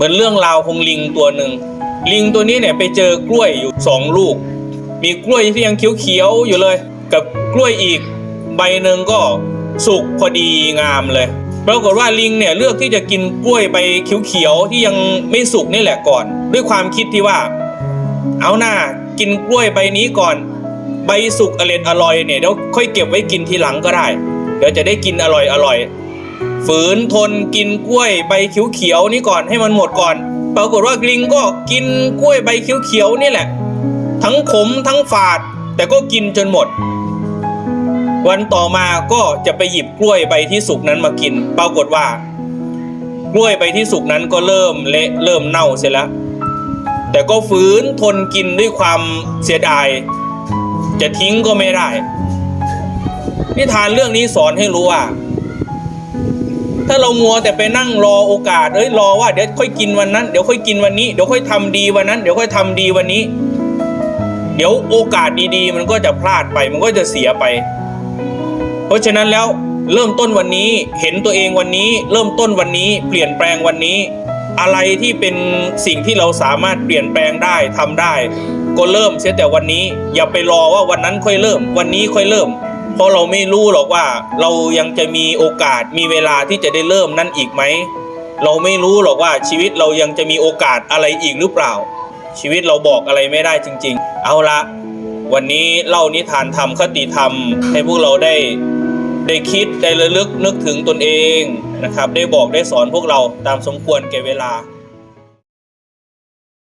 เหมือนเรื่องราวของลิงตัวหนึ่ง ลิงตัวนี้เนี่ยไปเจอกล้วยอยู่สองลูก มีกล้วยที่ยังเขียวๆอยู่เลย กับกล้วยอีกใบหนึ่งก็สุกพอดีงามเลยปรากฏว่าลิงเนี่ยเลือกที่จะกินกล้วยใบเขียวๆที่ยังไม่สุกนี่แหละก่อน ด้วยความคิดที่ว่า เอาหน้ากินกล้วยใบนี้ก่อน ใบสุกอร่อยอร่อยเนี่ยเดี๋ยวค่อยเก็บไว้กินทีหลังก็ได้ เดี๋ยวจะได้กินอร่อยอร่อย ฝืนทนกินกล้วยใบเขียวๆนี่ก่อนให้มันหมดก่อน ปรากฏว่าลิงก็กินกล้วยใบเขียวๆนี่แหละ ทั้งขมทั้งฝาด แต่ก็กินจนหมด วันต่อมาก็จะไปหยิบกล้วยใบที่สุกนั้นมากิน ปรากฏว่า กล้วยใบที่สุกนั้นก็เริ่มเละเริ่มเน่าเสียแล้วแต่ก็ฝืนทนกินด้วยความเสียดาย จะทิ้งก็ไม่ได้นิทานเรื่องนี้สอนให้รู้ว่า ถ้าเรามัวแต่ไปนั่งรอโอกาสเอ้ยรอว่าเดี๋ยวค่อยกินวันนั้นเดี๋ยวค่อยกินวันนี้เดี๋ยวค่อยทำดีวันนั้น เดี๋ยวค่อยทำดีวันนี้ เดี๋ยวโอกาสดีๆ มันก็จะพลาดไปมันก็จะเสียไป เพราะฉะนั้นแล้วเริ่มต้นวันนี้เห็นตัวเองวันนี้ เริ่มต้นวันนี้เปลี่ยนแปลงวันนี้ อะไรที่เป็นสิ่งที่เราสามารถเปลี่ยนแปลงได้ทำได้ ก็เริ่มเสียแต่วันนี้ อย่าไปรอว่าวันนั้นค่อยเริ่ม วันนี้ค่อยเริ่ม เพราะเราไม่รู้หรอกว่า เรายังจะมีโอกาสมีเวลาที่จะได้เริ่มนั่นอีกไหมเราไม่รู้หรอกว่าชีวิตเรายังจะมีโอกาสอะไรอีกหรือเปล่า ชีวิตเราบอกอะไรไม่ได้จริง ๆ เอาละวันนี้เล่านิทานธรรมคติธรรม ให้พวกเราได้ได้คิดได้ระลึกนึกถึงตนเองนะครับ ได้บอกได้สอนพวกเราตามสมควรแก่เวลา